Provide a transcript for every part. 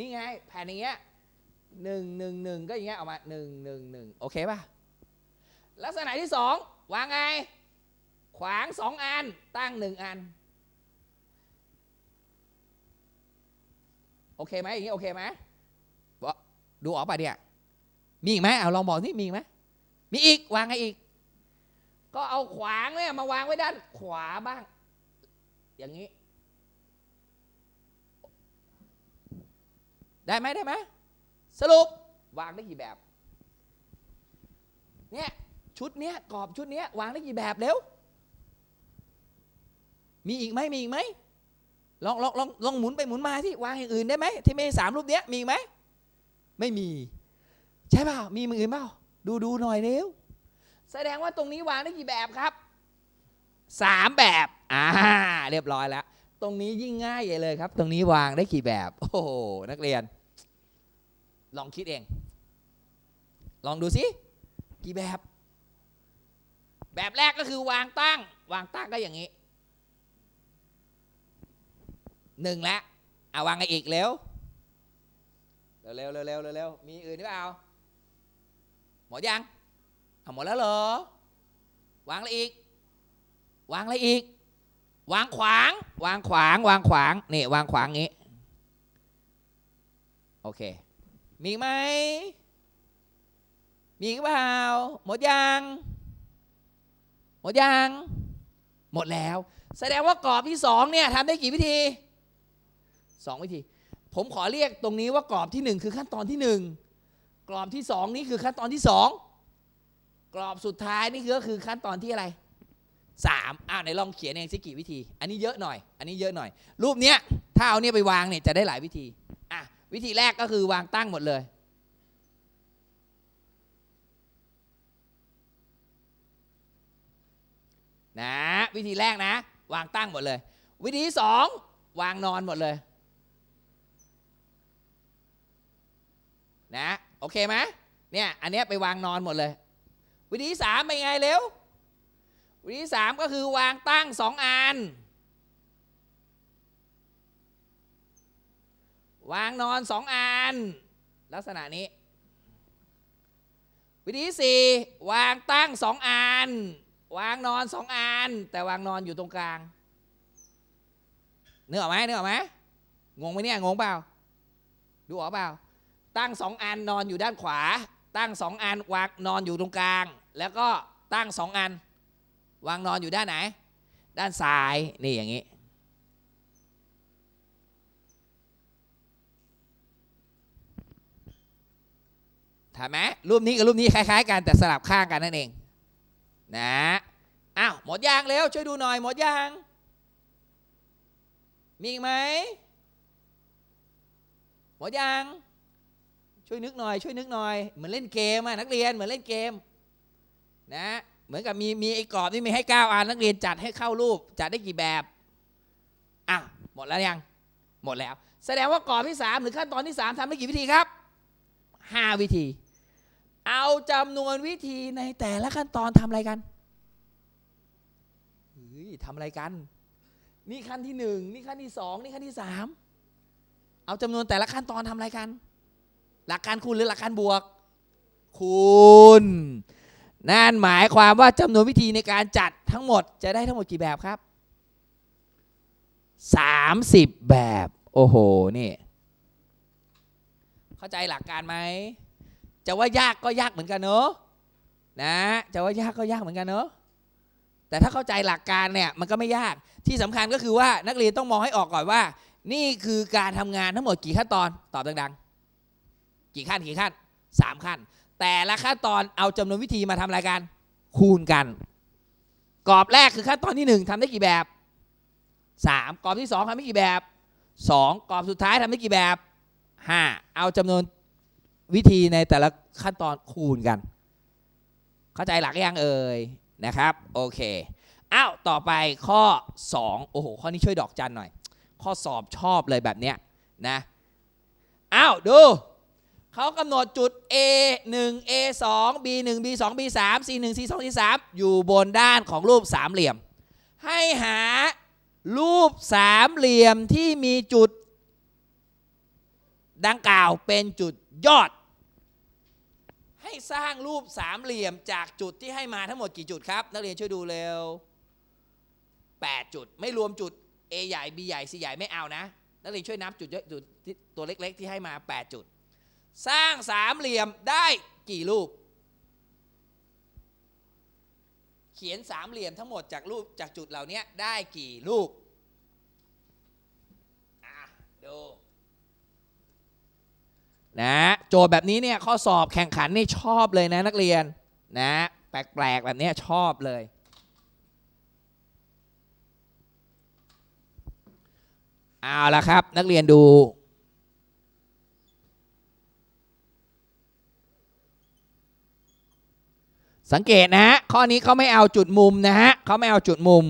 นี่ไงแผ่นอย่างเงี้ยหนึ่งหนึ่งหนึ่งก็อย่างเงี้ยออกมาหนึ่งหนึ่งหนึ่งโอเคป่ะ ลักษณะที่สองวางไง ขวางสองอันตั้งหนึ่งอัน โอเคไหมอย่างนี้โอเคไหมดูออกป่ะเนี่ยมีอีกไหมเอาลองบอกที่มีอีกไหมมีอีกวางไงอีก ก็เอาขวางเนี่ยมาวางไว้ด้านขวาบ้าง อย่างนี้ ได้ไหมได้ไหมสรุปวางได้กี่แบบเนี่ยชุดเนี้ยกรอบชุดเนี้ยวางได้กี่แบบเร็วมีอีกไหมมีอีกไหมลองลองลองลองหมุนไปหมุนมาที่วางอย่างอื่นได้ไหมที่ไม่สามรูปเนี้ยมีอีกไหมไม่มี ใช่เปล่ามีมืออื่นเปล่าดูดูหน่อยเร็วแสดงว่าตรงนี้วางได้กี่แบบครับสามแบบอ่าเรียบร้อยแล้ว ตรงนี้ยิ่งง่ายใหญ่เลยครับ ตรงนี้วางได้กี่แบบ โอ้โหนักเรียน ลองคิดเอง ลองดูสิกี่แบบ แบบแรกก็คือวางตั้ง วางตั้งก็อย่างนี้หนึ่งแล้วเอาวางไงอีกเร็วเร็วเร็วเร็วเร็วเร็วมีอื่นหรือเปล่าหมดยังหมดแล้วเหรอ วางอะไรอีก วางอะไรอีก วางขวาง วางขวาง วางขวางนี่วางขวางงี้ โอเค มีไหม มีอีกเปล่า หมดยัง หมดยัง หมดแล้ว แสดงว่ากรอบที่สองเนี่ยทำได้กี่วิธีสองวิธี ผมขอเรียกตรงนี้ว่ากรอบที่หนึ่งคือขั้นตอนที่หนึ่งกรอบที่สองนี่คือขั้นตอนที่สองกรอบสุดท้ายนี่ก็คือขั้นตอนที่อะไรสามอ้าวไหนลองเขียนเองสิกี่วิธี อันนี้เยอะหน่อย อันนี้เยอะหน่อย รูปเนี้ยถ้าเอาเนี่ยไปวางเนี่ยจะได้หลายวิธี วิธีแรกก็คือวางตั้งหมดเลย นะ วิธีแรกนะ วางตั้งหมดเลย วิธีสองวางนอนหมดเลย นะโอเคไหมเนี่ยอันนี้ไปวางนอนหมดเลย วิธีสามเป็นไงเร็ววิธีสามก็คือวางตั้งสองอัน วางนอนสองอัน ลักษณะนี้ วิธีสี่วางตั้งสองอัน วางนอนสองอัน แต่วางนอนอยู่ตรงกลางนึกออกไหมนึกออกไหมงงไหมเนี่ยงงเปล่า ดูออกเปล่า ตั้งสองอันนอนอยู่ด้านขวา ตั้งสองอันวางนอนอยู่ตรงกลาง แล้วก็ตั้งสองอัน วางนอนอยู่ด้านไหน ด้านซ้ายนี่อย่างนี้ ถ่ายไหมรูปนี้กับรูปนี้คล้ายๆ กันแต่สลับข้างกันนั่นเองนะอ้าวหมดยางแล้วช่วยดูหน่อยหมดยางมีอีกไหมหมดยางช่วยนึกหน่อยช่วยนึกหน่อยเหมือนเล่นเกมอะนักเรียนเหมือนเล่นเกมนะเหมือนกับมีมีไอ้กรอบนี่มีให้ก้าอันนักเรียนจัดให้เข้ารูปจัดได้กี่แบบอ้าวหมดแล้วยังหมดแล้ว แสดงว่ากรอบที่สามหรือขั้นตอนที่สามทำได้กี่วิธีครับ ห้าวิธี เอาจำนวนวิธีในแต่ละขั้นตอนทำอะไรกันเฮ้ยทำอะไรกัน นี่ขั้นที่หนึ่งนี่ขั้นที่สองนี่ขั้นที่สามเอาจำนวนแต่ละขั้นตอนทำอะไรกัน หลักการคูณหรือหลักการบวก คูณ นั่นหมายความว่าจำนวนวิธีในการจัดทั้งหมดจะได้ทั้งหมดกี่แบบครับ 30 แบบ โอ้โห นี่ เข้าใจหลักการไหมจะว่ายากก็ยากเหมือนกันเนอะนะจะว่ายากก็ยากเหมือนกันเนอะแต่ถ้าเข้าใจหลักการเนี่ยมันก็ไม่ยากที่สำคัญก็คือว่านักเรียนต้องมองให้ออกก่อนว่า นี่คือการทำงานทั้งหมดกี่ขั้นตอนตอบดังๆ กี่ขั้นกี่ขั้นสามขั้น แต่ละขั้นตอนเอาจำนวนวิธีมาทำอะไรกันคูณกัน กรอบแรกคือขั้นตอนที่หนึ่งทำได้กี่แบบสามกรอบที่สองทำได้กี่แบบสองกรอบสุดท้ายทำได้กี่แบบ ห้าเอาจำนวนวิธีในแต่ละขั้นตอนคูณกัน เข้าใจหลักยังเอ่ยนะครับโอเคอ้าวต่อไปข้อ 2 โอ้โห ข้อนี้ช่วยดอกจันหน่อย ข้อสอบชอบเลยแบบเนี้ยนะอ้าวดูเขากำหนดจุด A 1 A 2 B 1 B 2 B 3 C 1 C 2 C 3อยู่บนด้านของรูปสามเหลี่ยม ให้หารูปสามเหลี่ยมที่มีจุด ดังกล่าวเป็นจุดยอด ให้สร้างรูปสามเหลี่ยมจากจุดที่ให้มาทั้งหมดกี่จุดครับ นักเรียนช่วยดูเร็ว 8 จุดไม่รวมจุด A ใหญ่ B ใหญ่ C ใหญ่ไม่เอานะ นักเรียนช่วยนับจุดเยอะจุดตัวเล็ก ๆ ที่ให้มา 8 จุด สร้างสามเหลี่ยมได้กี่รูป เขียนสามเหลี่ยมทั้งหมดจากรูปจากจุดเหล่านี้ได้กี่รูป อะดู นะโจทย์แบบนี้เนี่ยข้อสอบแข่งขันนี่ชอบเลยนะนักเรียนนะแปลกๆแบบนี้ชอบเลย เอาละครับนักเรียนดู สังเกตนะฮะข้อนี้เขาไม่เอาจุดมุมนะฮะเขาไม่เอาจุดมุม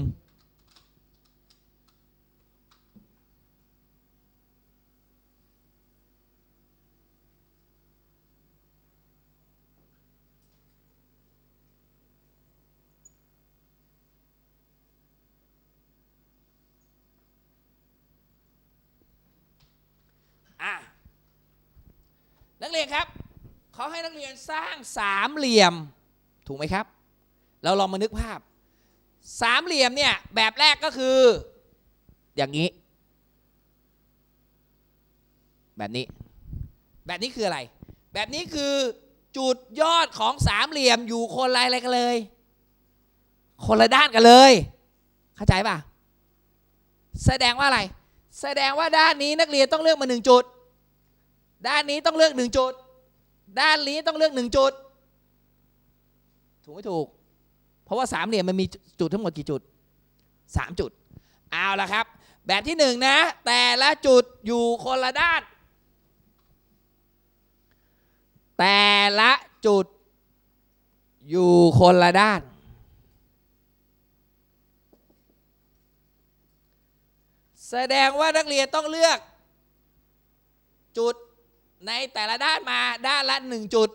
อะ นักเรียนครับเขาให้นักเรียนสร้างสามเหลี่ยมถูกไหมครับ เราลองมานึกภาพ สามเหลี่ยมเนี่ยแบบแรกก็คือ อย่างนี้ แบบนี้ แบบนี้คืออะไร แบบนี้คือจุดยอดของสามเหลี่ยมอยู่คนละอะไรกันเลย คนละด้านกันเลย เข้าใจป่ะ แสดงว่าอะไร แสดงว่าด้านนี้นักเรียนต้องเลือกมาหนึ่งจุด ด้านนี้ต้องเลือกหนึ่งจุด ด้านนี้ต้องเลือกหนึ่งจุด ถูกไม่ถูก เพราะว่าสามเหลี่ยมมันมีจุดทั้งหมดกี่จุดสามจุด เอาละครับ แบบที่หนึ่งนะ แต่ละจุดอยู่คนละด้าน แต่ละจุดอยู่คนละด้าน แสดงว่านักเรียนต้องเลือก จุด ในแต่ละด้านมาด้านละหนึ่งจุด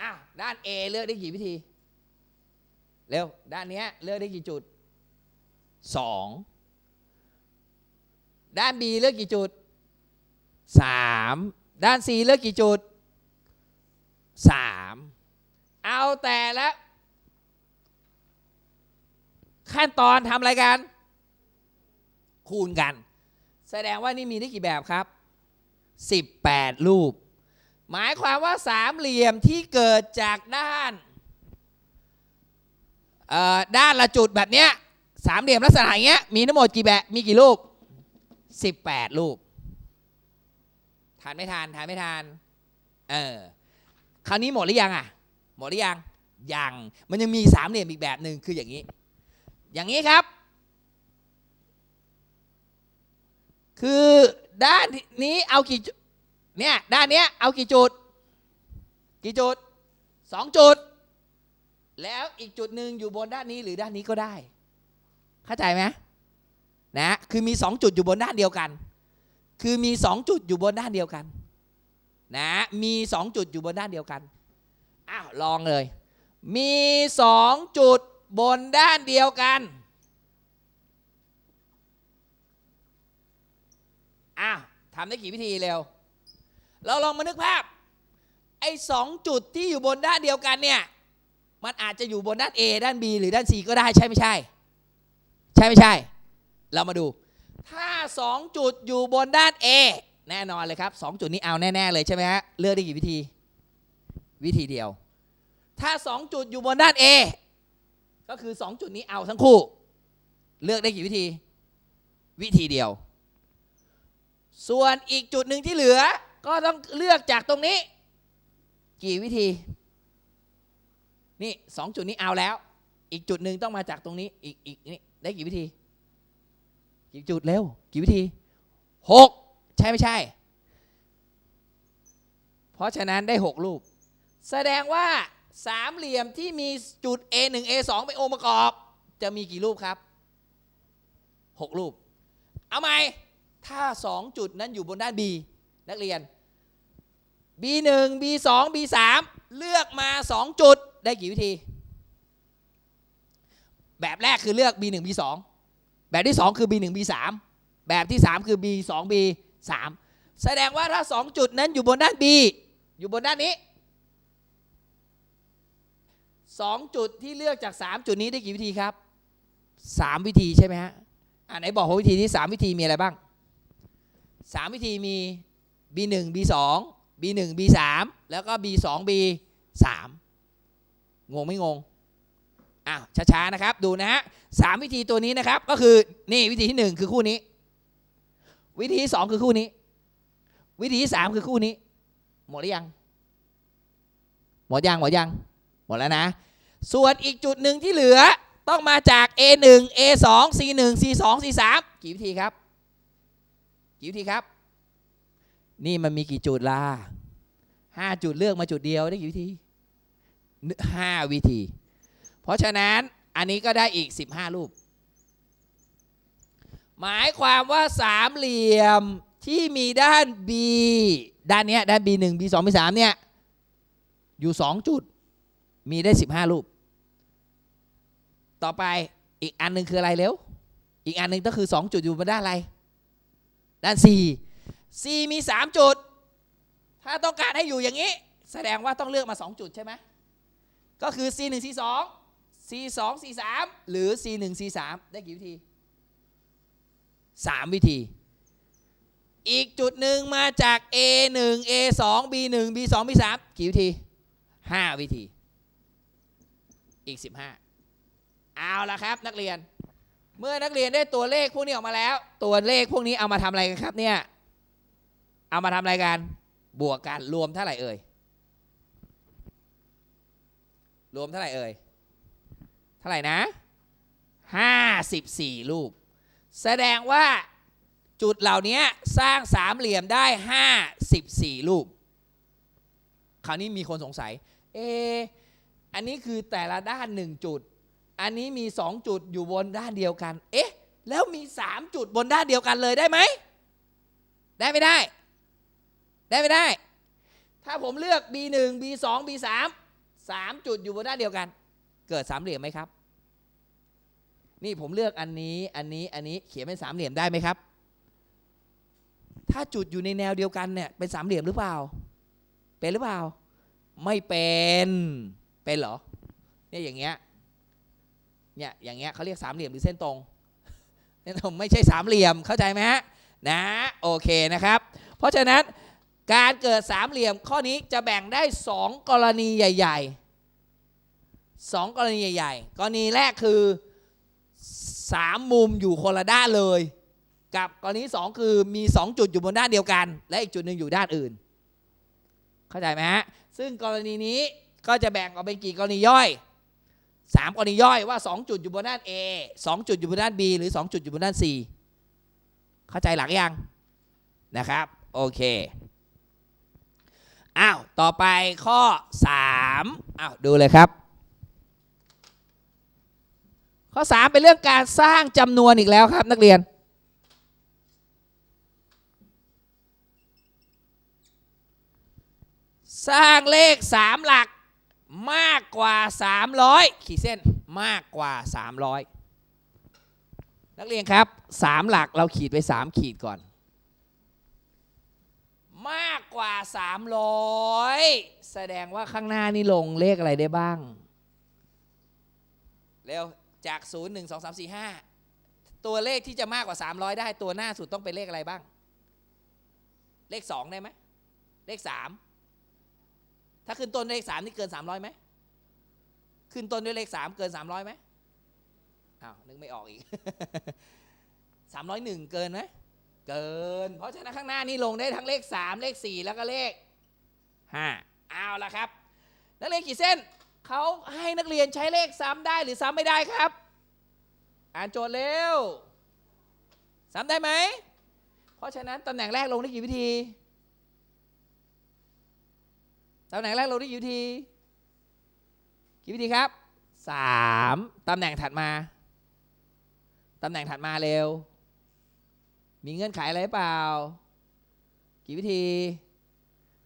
อ้าวด้าน A เลือกได้กี่วิธี เร็ว ด้านเนี้ยเลือกได้กี่จุดสองด้าน B เลือกกี่จุดสามด้าน C เลือกกี่จุดสามเอาแต่ละขั้นตอนทำอะไรกัน คูณกัน แสดงว่านี่มีได้กี่แบบครับ 18 รูป หมายความว่าสามเหลี่ยมที่เกิดจากด้านด้านละจุดแบบเนี้ยสามเหลี่ยมลักษณะอย่างเงี้ยมีทั้งหมดกี่แบบมีกี่รูป 18 รูปทานไม่ทานทานไม่ทานเออคราวนี้หมดหรือยังอะหมดหรือยังยังมันยังมีสามเหลี่ยมอีกแบบหนึ่งคืออย่างนี้ อย่างนี้ครับ คือ ด้านนี้เอากี่เนี่ยด้านเนี้ยเอากี่จุด กี่จุดสองจุด แล้วอีกจุดหนึ่งอยู่บนด้านนี้หรือด้านนี้ก็ได้ เข้าใจไหมนะคือมีสองจุดอยู่บนด้านเดียวกัน คือมีสองจุดอยู่บนด้านเดียวกันนะมีสองจุดอยู่บนด้านเดียวกันอ้าวลองเลย มีสองจุดบนด้านเดียวกัน อ้าวทำได้กี่วิธีเร็ว เราลองมานึกภาพ ไอ้สองจุดที่อยู่บนด้านเดียวกันเนี่ย มันอาจจะอยู่บนด้าน A ด้าน B หรือด้าน C ก็ได้ใช่ไม่ใช่ ใช่ไม่ใช่ เรามาดู ถ้าสองจุดอยู่บนด้าน A แน่นอนเลยครับสองจุดนี้เอาแน่ ๆ เลยใช่ไหมฮะ เลือกได้กี่วิธี วิธีเดียว ถ้าสองจุดอยู่บนด้าน A ก็คือสองจุดนี้เอาทั้งคู่ เลือกได้กี่วิธี วิธีเดียว ส่วนอีกจุดหนึ่งที่เหลือ ก็ต้องเลือกจากตรงนี้ กี่วิธี นี่สองจุดนี้เอาแล้ว อีกจุดหนึ่งต้องมาจากตรงนี้ อีกอีกนี่ได้กี่วิธี กี่จุดเร็ว กี่วิธีหกใช่ไม่ใช่ เพราะฉะนั้นได้หกรูป แสดงว่าสามเหลี่ยมที่มีจุด A 1 A 2เป็นองค์ประกอบ จะมีกี่รูปครับหกรูป เอาไหม ถ้า 2 จุดนั้นอยู่บนด้าน B นักเรียน B1 B2 B3 เลือกมา 2 จุดได้กี่วิธี แบบแรกคือเลือก B1 B2 แบบที่ 2 คือ B1 B3 แบบที่ 3 คือ B2 B3 แสดงว่าถ้าสองจุดนั้นอยู่บนด้าน B อยู่บนด้านนี้สองจุดที่เลือกจากสามจุดนี้ได้กี่วิธีครับสามวิธีใช่ไหมฮะอ่าไหนบอกว่าวิธีที่สามวิธีมีอะไรบ้าง สามวิธีมี B หนึ่ง B สอง B หนึ่ง B สามแล้วก็ B สอง B สามงงไม่งงอ้าวช้าๆนะครับดูนะฮะสามวิธีตัวนี้นะครับก็คือนี่วิธีที่หนึ่งคือคู่นี้ วิธีที่สองคือคู่นี้ วิธีที่สามคือคู่นี้ หมดหรือยัง หมดยังหมดยัง หมดแล้วนะ ส่วนอีกจุดหนึ่งที่เหลือต้องมาจาก A1 A2 C1 C2 C3 กี่วิธีครับ กี่วิธีครับ นี่มันมีกี่จุดล่ะห้าจุดเลือกมาจุดเดียวได้กี่วิธีห้าวิธี เพราะฉะนั้นอันนี้ก็ได้อีก 15 รูป หมายความว่าสามเหลี่ยมที่มีด้าน B ด้านเนี้ยด้าน B1 B2 B3 เนี่ยอยู่ 2 จุดมีได้ 15 รูป ต่อไปอีกอันหนึ่งคืออะไรเร็ว อีกอันหนึ่งก็คือ 2 จุดอยู่บนด้านอะไร ด้าน C C มี 3 จุด ถ้าต้องการให้อยู่อย่างนี้ แสดงว่าต้องเลือกมา 2 จุดใช่ไหมก็คือ C 1 C 2 C 2 C 3หรือ C 1 C 3ได้กี่วิธีสามวิธี อีกจุดหนึ่งมาจาก A 1 A 2 B 1 B 2 B 3กี่วิธีห้าวิธี อีก 15 เอาละครับนักเรียน เมื่อนักเรียนได้ตัวเลขพวกนี้ออกมาแล้ว ตัวเลขพวกนี้เอามาทำอะไรกันครับเนี่ย เอามาทำอะไรกัน บวกกันรวมเท่าไหร่เอ่ย รวมเท่าไหร่เอ่ย เท่าไหร่นะ54รูป แสดงว่าจุดเหล่านี้สร้างสามเหลี่ยมได้54รูป คราวนี้มีคนสงสัย เอ อันนี้คือแต่ละด้านหนึ่งจุด อันนี้มี 2 จุดอยู่บนด้านเดียวกัน เอ๊ะ แล้วมี 3 จุดบนด้านเดียวกันเลยได้ไหม ได้ไม่ได้ ได้ไม่ได้ ถ้าผมเลือก B1 B2 B3 3 จุดอยู่บนด้านเดียวกัน เกิดสามเหลี่ยมไหมครับ นี่ผมเลือกอันนี้ อันนี้ อันนี้ เขียนเป็นสามเหลี่ยมได้ไหมครับ ถ้าจุดอยู่ในแนวเดียวกันเนี่ย เป็นสามเหลี่ยมหรือเปล่า เป็นหรือเปล่า ไม่เป็น เป็นเหรอ เนี่ยอย่างเงี้ย เนี่ยอย่างเงี้ยเขาเรียกสามเหลี่ยมหรือเส้นตรงเส้นตรงไม่ใช่สามเหลี่ยมเข้าใจไหมฮะนะโอเคนะครับ เพราะฉะนั้นการเกิดสามเหลี่ยมข้อนี้จะแบ่งได้สองกรณีใหญ่ๆสองกรณีใหญ่ ๆ กรณีแรกคือสามมุมอยู่คนละด้านเลย กับกรณีสองคือมีสองจุดอยู่บนด้านเดียวกัน และอีกจุดหนึ่งอยู่ด้านอื่น เข้าใจไหมฮะซึ่งกรณีนี้ก็จะแบ่งออกเป็นกี่กรณีย่อย สามกรณีย่อยว่าสองจุดอยู่บนด้าน A สองจุดอยู่บนด้าน B หรือสองจุดอยู่บนด้าน C เข้าใจหลักยังนะครับโอเคอ้าวต่อไปข้อ3อ้าวดูเลยครับ ข้อ 3 เป็นเรื่องการสร้างจำนวนอีกแล้วครับนักเรียนสร้างเลข3หลัก มากกว่า 300 ขีดเส้นมากกว่า 300 นักเรียนครับ 3 หลักเราขีดไป 3 ขีดก่อน มากกว่า 300 แสดงว่าข้างหน้านี่ลงเลขอะไรได้บ้าง เร็ว จาก 0 1 2 3 4 5 ตัวเลขที่จะมากกว่า 300 ได้ตัวหน้าสุดต้องเป็นเลขอะไรบ้าง เลข 2 ได้ไหมเลข 3 ถ้าขึ้นต้นด้วยเลข3นี่เกิน300ไหมขึ้นต้นด้วยเลข3เกิน300ไหมอ้าวนึกไม่ออกอีก301เกินไหมเกิน เพราะฉะนั้นข้างหน้านี่ลงได้ทั้งเลข3เลข4แล้วก็เลข5เอาละครับ นักเรียนกี่เส้นเขาให้นักเรียนใช้เลขซ้ำได้หรือซ้ำไม่ได้ครับ อ่านโจทย์เร็วซ้ำได้ไหม เพราะฉะนั้นตำแหน่งแรกลงได้กี่วิธี ตำแหน่งแรกลงได้กี่วิธีกี่วิธีครับสามตำแหน่งถัดมา ตำแหน่งถัดมาเร็ว มีเงื่อนไขอะไรเปล่า กี่วิธี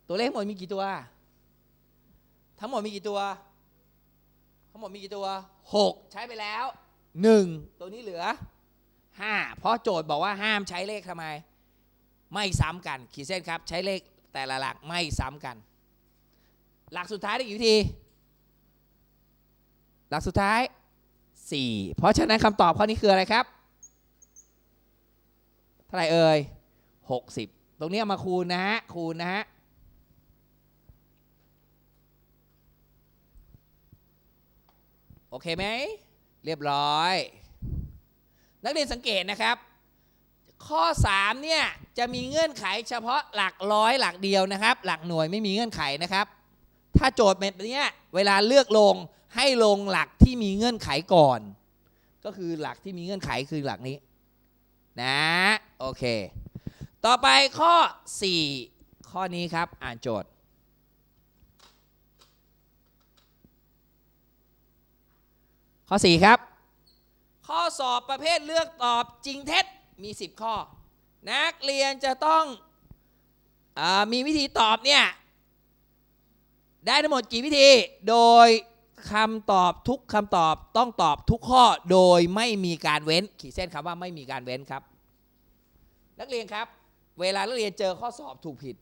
ตัวเลขหมดมีกี่ตัว ทั้งหมดมีกี่ตัว ทั้งหมดมีกี่ตัวหกใช้ไปแล้วหนึ่งตัวนี้เหลือห้าเพราะโจทย์บอกว่าห้ามใช้เลขทำไม ไม่ซ้ำกัน ขีดเส้นครับ ใช้เลขแต่ละหลักไม่ซ้ำกัน หลักสุดท้ายได้กี่วิธี หลักสุดท้าย 4 เพราะฉะนั้นคำตอบข้อนี้คืออะไรครับ เท่าไหร่เอ่ย60 ตรงนี้มาคูณนะฮะ คูณนะฮะโอเคไหม เรียบร้อย นักเรียนสังเกตนะครับ ข้อ 3 เนี่ย จะมีเงื่อนไขเฉพาะหลักร้อยหลักเดียวนะครับ หลักหน่วยไม่มีเงื่อนไขนะครับ ถ้าโจทย์เป็นแบบนี้เวลาเลือกลงให้ลงหลักที่มีเงื่อนไขก่อน ก็คือหลักที่มีเงื่อนไขคือหลักนี้นะโอเค ต่อไปข้อ 4 ข้อนี้ครับอ่านโจทย์ ข้อ 4 ครับ ข้อสอบประเภทเลือกตอบจริงเท็จมี 10 ข้อ นักเรียนจะต้องอมีวิธีตอบเนี่ย ได้ทั้งหมดกี่วิธี โดยคำตอบทุกคำตอบต้องตอบทุกข้อโดยไม่มีการเว้น ขีดเส้นคำว่าไม่มีการเว้นครับ นักเรียนครับ เวลานักเรียนเจอข้อสอบถูกผิด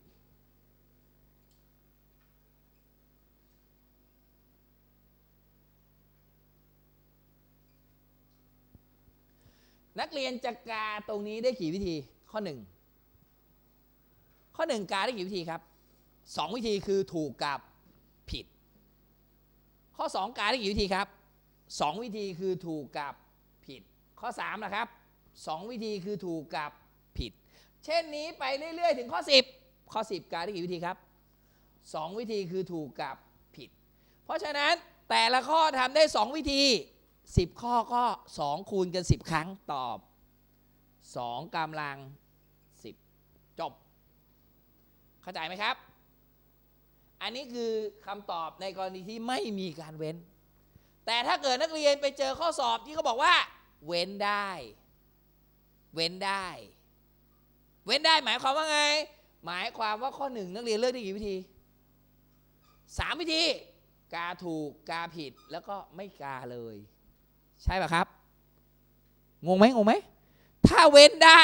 นักเรียนจะกาตรงนี้ได้กี่วิธีข้อหนึ่งข้อหนึ่งกาได้กี่วิธีครับสองวิธีคือถูกกับ ผิด ข้อสองกาได้กี่วิธีครับสองวิธีคือถูกกับผิด ข้อสามนะครับสองวิธีคือถูกกับผิด เช่นนี้ไปเรื่อยๆ ถึงข้อ 10 ข้อ 10 กาได้กี่วิธีครับสองวิธีคือถูกกับผิด เพราะฉะนั้นแต่ละข้อทำได้ 2 วิธี 10 ข้อก็ 2 คูณกัน 10 ครั้งตอบ 2กำลัง 10 จบ เข้าใจไหมครับ อันนี้คือคำตอบในกรณีที่ไม่มีการเว้น แต่ถ้าเกิดนักเรียนไปเจอข้อสอบที่เขาบอกว่า เว้นได้ เว้นได้ เว้นได้หมายความว่าไง หมายความว่าข้อหนึ่งนักเรียนเลือกได้กี่วิธีสามวิธี กาถูกกาผิดแล้วก็ไม่กาเลย ใช่ป่ะครับ งงไหมงงไหม ถ้าเว้นได้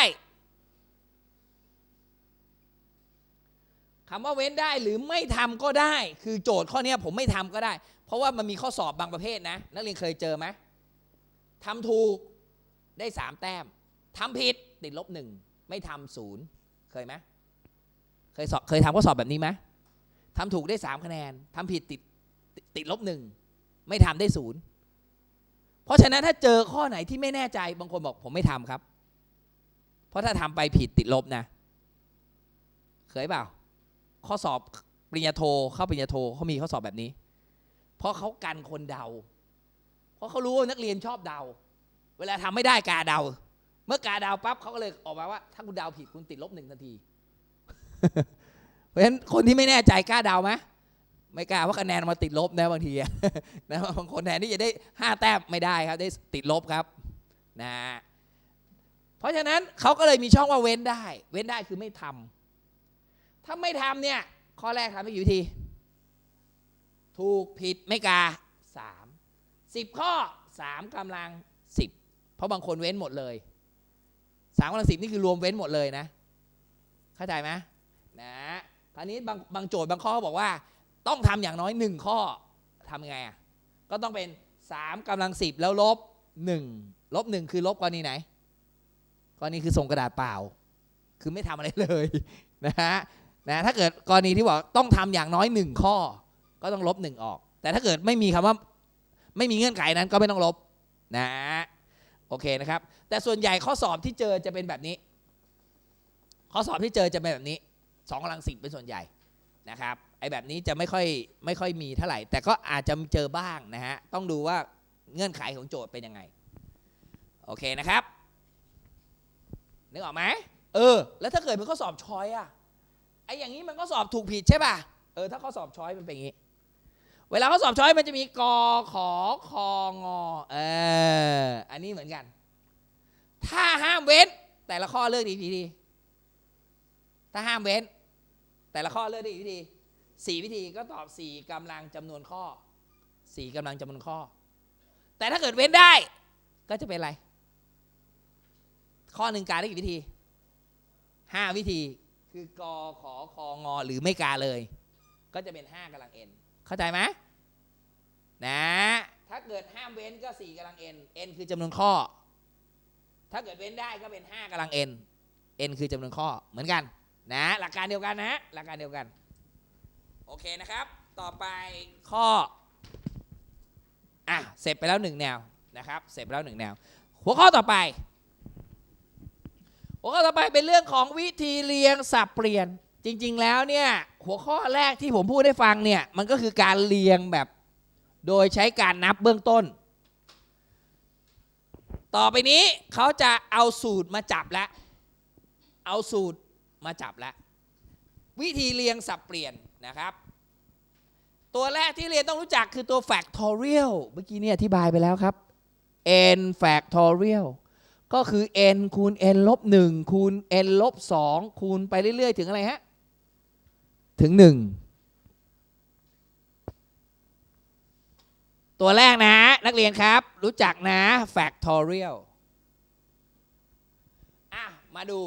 คำว่าเว้นได้หรือไม่ทำก็ได้ คือโจทย์ข้อนี้ผมไม่ทำก็ได้ เพราะว่ามันมีข้อสอบบางประเภทนะ นักเรียนเคยเจอไหมทำถูกได้สามแต้มทำผิดติดลบหนึ่งไม่ทำศูนย์เคยไหมเคยสอบเคยทำข้อสอบแบบนี้ไหมทำถูกได้สามคะแนนทำผิดติดติดลบหนึ่งไม่ทำได้ศูนย์เพราะฉะนั้นถ้าเจอข้อไหนที่ไม่แน่ใจบางคนบอกผมไม่ทำครับ เพราะถ้าทำไปผิดติดลบนะ เคยเปล่า ข้อสอบปริญญาโทเข้าปริญญาโทเขามีข้อสอบแบบนี้ เพราะเขากันคนเดา เพราะเขารู้ว่านักเรียนชอบเดา เวลาทำไม่ได้กาเดา เมื่อกาเดาปั๊บเขาก็เลยออกมาว่า ถ้าคุณเดาผิดคุณติดลบหนึ่งทันที เพราะฉะนั้นคนที่ไม่แน่ใจกล้าเดาไหมไม่กล้าเพราะคะแนนมาติดลบนะบางทีนะบางคนแทนที่จะได้ห้าแต้มไม่ได้ครับ ได้ติดลบครับนะเพราะฉะนั้นเขาก็เลยมีช่องว่าเว้นได้ เว้นได้คือไม่ทำ ถ้าไม่ทำเนี่ย ข้อแรกทำไปกี่วิธี ถูกผิดไม่กาสามสิบข้อสามกำลังสิบเพราะบางคนเว้นหมดเลยสามกำลังสิบนี่คือรวมเว้นหมดเลยนะ เข้าใจไหมนะคราวนี้บางบางโจทย์บางข้อเขาบอกว่า ต้องทำอย่างน้อยหนึ่งข้อทำยังไงอะก็ต้องเป็นสามกำลังสิบแล้วลบหนึ่งลบหนึ่งคือลบกรณีไหนกรณีคือส่งกระดาษเปล่า คือไม่ทำอะไรเลยนะฮะ นะถ้าเกิดกรณีที่บอกต้องทำอย่างน้อยหนึ่งข้อ ก็ต้องลบหนึ่งออก แต่ถ้าเกิดไม่มีคำว่าไม่มีเงื่อนไขนั้นก็ไม่ต้องลบนะโอเคนะครับ แต่ส่วนใหญ่ข้อสอบที่เจอจะเป็นแบบนี้ ข้อสอบที่เจอจะเป็นแบบนี้สองกำลังสิบเป็นส่วนใหญ่นะครับไอ้แบบนี้จะไม่ค่อยไม่ค่อยมีเท่าไหร่ แต่ก็อาจจะเจอบ้างนะฮะต้องดูว่าเงื่อนไขของโจทย์เป็นยังไงโอเคนะครับนึกออกไหมเออ แล้วถ้าเกิดเป็นข้อสอบชอยอะ ไอ้อย่างนี้มันก็สอบถูกผิดใช่ป่ะเออถ้าข้อสอบช้อยมันเป็นอย่างนี้ เวลาข้อสอบช้อยมันจะมีกอขอคองอเอออันนี้เหมือนกัน ถ้าห้ามเว้น แต่ละข้อเลือกดีดีถ้าห้ามเว้น แต่ละข้อเลือกดีวิธีสี่วิธีก็ตอบสี่กำลังจำนวนข้อสี่กำลังจำนวนข้อ แต่ถ้าเกิดเว้นได้ ก็จะเป็นอะไร ข้อหนึ่งการได้กี่วิธีห้าวิธี คือกอขอคองอหรือไม่กาเลย ก็จะเป็น5กำลัง n เข้าใจไหมนะถ้าเกิดห้ามเว้นก็4กำลัง n n คือจำนวนข้อ ถ้าเกิดเว้นได้ก็เป็น5กำลัง n n คือจำนวนข้อเหมือนกันนะหลักการเดียวกันนะหลักการเดียวกันโอเคนะครับ ต่อไปข้ออะเสร็จไปแล้วหนึ่งแนวนะครับ เสร็จไปแล้วหนึ่งแนว หัวข้อต่อไป หัวข้อต่อไปเป็นเรื่องของวิธีเรียงสับเปลี่ยน จริง ๆ แล้วเนี่ยหัวข้อแรกที่ผมพูดให้ฟังเนี่ยมันก็คือการเรียงแบบ โดยใช้การนับเบื้องต้น ต่อไปนี้เขาจะเอาสูตรมาจับแล้วเอาสูตรมาจับแล้ววิธีเรียงสับเปลี่ยนนะครับ ตัวแรกที่เรียนต้องรู้จักคือตัว factorial เมื่อกี้เนี่ยอธิบายไปแล้วครับ n factorial ก็คือ n คูณ n ลบ1คูณ n ลบ2คูณไปเรื่อย ๆ ถึงอะไรฮะ ถึง 1 ตัวแรกนะ นักเรียนครับ รู้จักนะ factorial อะ มาดู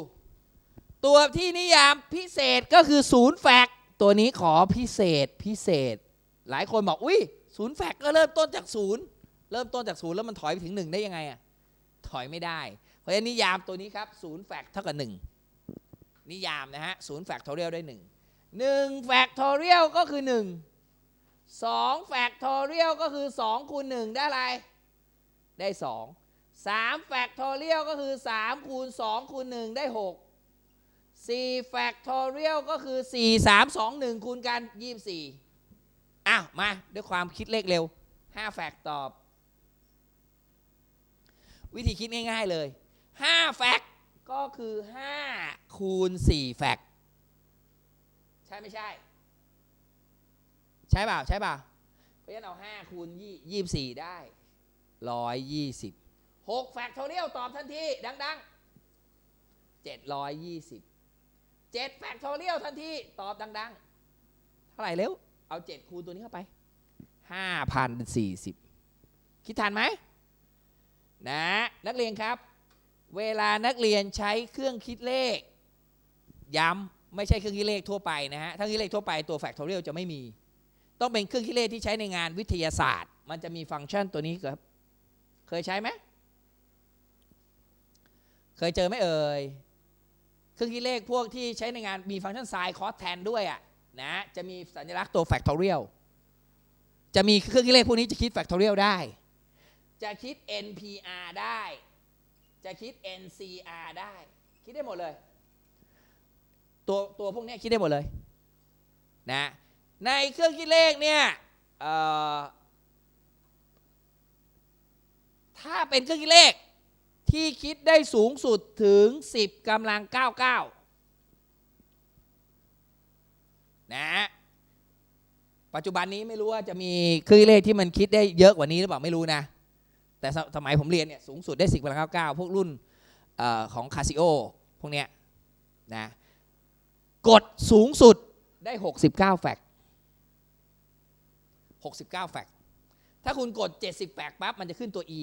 ตัวที่นิยามพิเศษก็คือศูนย์แฟกตัวนี้ขอพิเศษพิเศษ หลายคนบอก อุ้ยศูนย์แฟกก็เริ่มต้นจากศูนย์เริ่มต้นจากศูนย์แล้วมันถอยไปถึงหนึ่งได้ยังไงอะ ถอยไม่ได้ เพราะฉะนั้นนิยามตัวนี้ครับศูนย์แฟกเท่ากับหนึ่งนิยามนะฮะศูนย์แฟกทอเรียลได้หนึ่งหนึ่งแฟกทอเรียลก็คือหนึ่งสองแฟกทอเรียลก็คือสองคูณหนึ่งได้อะไร ได้สองสามแฟกทอเรียลก็คือสามคูณสองคูณหนึ่งได้หก4 factorial ก็คือ 4 3 2 1 คูณกัน 24 อ้าว มาด้วยความคิดเลขเร็ว 5 แฟกตอบ วิธีคิดง่าย ๆเลย5แฟกก็คือ5คูณ4แฟกใช่ไม่ใช่ ใช่เปล่าใช่เปล่าเพราะฉะนั้นเอา5คูณ24 ได้ 120 6แฟกทอเรียลตอบทันทีดัง ๆ 720เจ็ดแฟกทอเรียลทันทีตอบดัง ๆ เท่าไหร่เร็ว เอาเจ็ดคูณตัวนี้เข้าไปห้าพันสี่สิบคิดทันไหม นะนักเรียนครับ เวลานักเรียนใช้เครื่องคิดเลข ย้ำไม่ใช่เครื่องคิดเลขทั่วไปนะฮะถ้าเครื่องคิดเลขทั่วไปตัวแฟกทอเรียลจะไม่มี ต้องเป็นเครื่องคิดเลขที่ใช้ในงานวิทยาศาสตร์ มันจะมีฟังก์ชันตัวนี้ครับ เคยใช้ไหมเคยเจอไหมเอ่ยเครื่องคิดเลขพวกที่ใช้ในงานมีฟังก์ชันไซน์คอสแทนด้วยอะนะจะมีสัญลักษณ์ตัว factorial จะมีเครื่องคิดเลขพวกนี้จะคิด factorial ได้ จะคิด NPR ได้ จะคิด NCR ได้ คิดได้หมดเลย ตัวตัวพวกนี้คิดได้หมดเลยนะในเครื่องคิดเลขเนี่ยถ้าเป็นเครื่องคิดเลขที่คิดได้สูงสุดถึง 10กำลัง 99 นะฮะปัจจุบันนี้ไม่รู้ว่าจะมีเครื่องคิดเลขที่มันคิดได้เยอะกว่านี้หรือเปล่าไม่รู้นะ แต่สมัยผมเรียนเนี่ยสูงสุดได้10กำลัง99พวกรุ่นอของคาซิโอพวกเนี้ยนะกดสูงสุดได้ 69 แฟก69 แฟกถ้าคุณกด 70 แฟกปั๊บมันจะขึ้นตัว E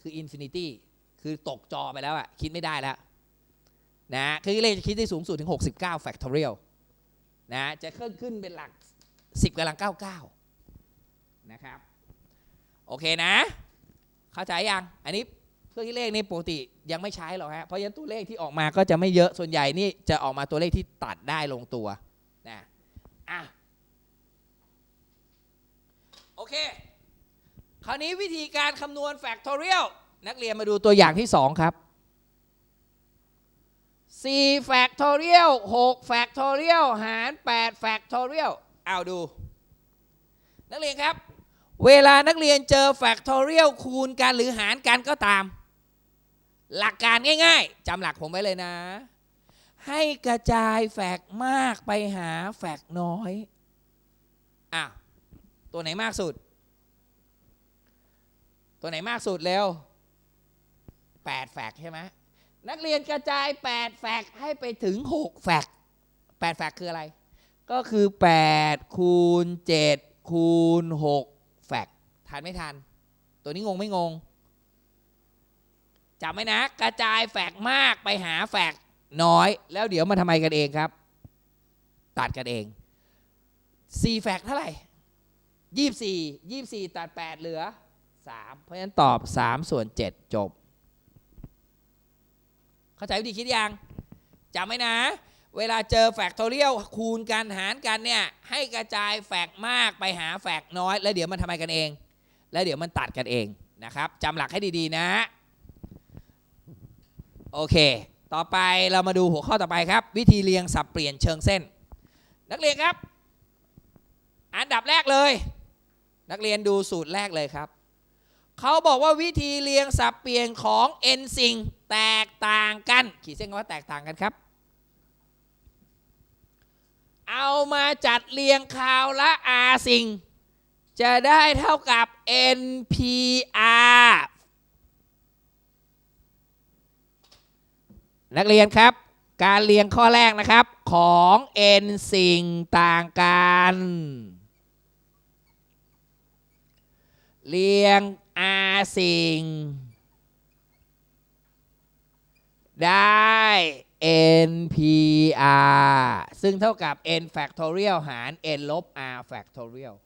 คือ Infinity คือตกจอไปแล้วอะคิดไม่ได้แล้วนะคือเลขจะคิดได้สูงสุดถึง 69 factorial นะจะขึ้นขึ้นเป็นหลัก 10กำลัง 99 นะครับ โอเคนะ เข้าใจยังอันนี้เครื่องคิดเลขนี่ปกติยังไม่ใช้หรอกฮะเพราะฉะนั้นตัวเลขที่ออกมาก็จะไม่เยอะส่วนใหญ่นี่จะออกมาตัวเลขที่ตัดได้ลงตัวนะอะโอเค คราวนี้วิธีการคำนวณ factorial นักเรียนมาดูตัวอย่างที่ 2 ครับ4 factorial 6 factorial หาร8 factorial เอาดู นักเรียนครับ เวลานักเรียนเจอ factorial คูณกันหรือหารกันก็ตาม หลักการง่าย ๆจำหลักผมไว้เลยนะ ให้กระจายแฟกมากไปหาแฟกน้อยอะตัวไหนมากสุด ตัวไหนมากสุดเร็ว8แฟกใช่ไหมนักเรียนกระจาย 8 แฟกให้ไปถึง 6 แฟก8แฟกคืออะไร ก็คือ 8 คูณ 7 คูณ 6 ทันไม่ทันตัวนี้งงไม่งงจำไว้นะ กระจายแฟกมากไปหาแฟกน้อย แล้วเดี๋ยวมาทำไมกันเองครับ ตัดกันเอง4แฟกเท่าไหร่ยี่สี่ยี่สี่ตัด 8 เหลือ 3 เพราะฉะนั้นตอบ 3 ส่วน 7 จบ เข้าใจวิธีคิดยังจำไว้นะ เวลาเจอแฟกทอเรียลคูณกันหารกันเนี่ย ให้กระจายแฟกมากไปหาแฟกน้อย แล้วเดี๋ยวมันทำไมกันเอง แล้วเดี๋ยวมันตัดกันเองนะครับจำหลักให้ดีๆนะ โอเค ต่อไปเรามาดูหัวข้อต่อไปครับ วิธีเรียงสับเปลี่ยนเชิงเส้น นักเรียนครับ อันดับแรกเลย นักเรียนดูสูตรแรกเลยครับเขาบอกว่าวิธีเรียงสับเปลี่ยนของ n สิ่งแตกต่างกัน ขีดเส้นว่าแตกต่างกันครับ เอามาจัดเรียงคราวละ r สิ่ง จะได้เท่ากับ npr นักเรียนครับ การเรียงข้อแรกนะครับ ของ n สิ่งต่างกัน เรียง r สิ่ง ได้ npr ซึ่งเท่ากับ n factorial หาร n ลบ r factorial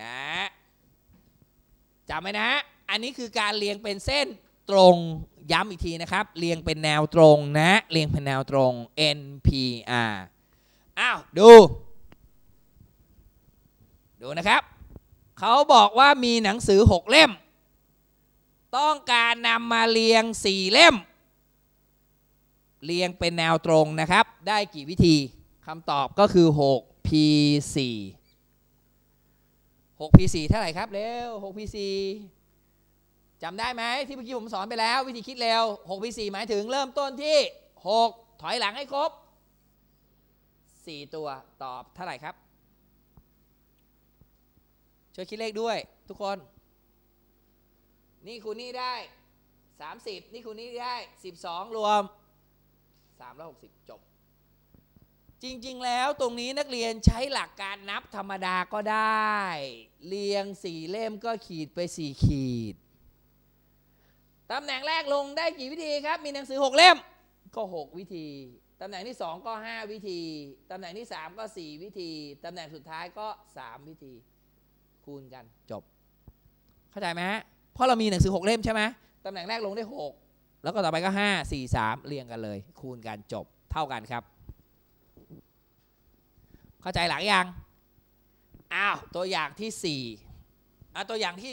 นะจำไว้นะอันนี้คือการเรียงเป็นเส้นตรงย้ำอีกทีนะครับ เรียงเป็นแนวตรงนะเรียงเป็นแนวตรง npr อ้าวดู ดูนะครับ เขาบอกว่ามีหนังสือ 6 เล่ม ต้องการนำมาเรียง 4 เล่ม เรียงเป็นแนวตรงนะครับ ได้กี่วิธีคำตอบก็คือ 6p4 เท่าไหร่ครับ เร็ว 6p4 จำได้ไหมที่เมื่อกี้ผมสอนไปแล้ว วิธีคิดเร็ว 6p4 หมายถึงเริ่มต้นที่ 6 ถอยหลังให้ครบ 4 ตัวตอบเท่าไหร่ครับ ช่วยคิดเลขด้วยทุกคน นี่คูณนี่ได้ 30 นี่คูณนี่ได้ 12 รวม360 จบ จริง ๆ แล้วตรงนี้นักเรียนใช้หลักการนับธรรมดาก็ได้ เรียง4เล่มก็ขีดไป4ขีดตำแหน่งแรกลงได้กี่วิธีครับ มีหนังสือ6เล่มก็6วิธีตำแหน่งที่2ก็5วิธีตำแหน่งที่3ก็4วิธีตำแหน่งสุดท้ายก็3วิธี คูณกันจบ เข้าใจไหมเพราะเรามีหนังสือ6เล่มใช่ไหมตำแหน่งแรกลงได้6แล้วก็ต่อไปก็5 4 3เรียงกันเลย คูณกันจบเท่ากันครับ เข้าใจหลักยังอ้าวตัวอย่างที่4อะตัวอย่างที่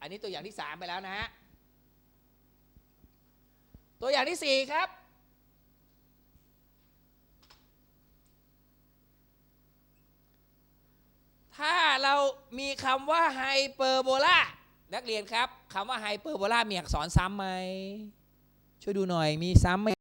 อันนี้ตัวอย่างที่3ไปแล้วนะฮะตัวอย่างที่4ครับถ้าเรามีคำว่าไฮเปอร์โบลานักเรียนครับคำว่าไฮเปอร์โบลามีอักษรซ้ำไหมช่วยดูหน่อยมีซ้ำไหม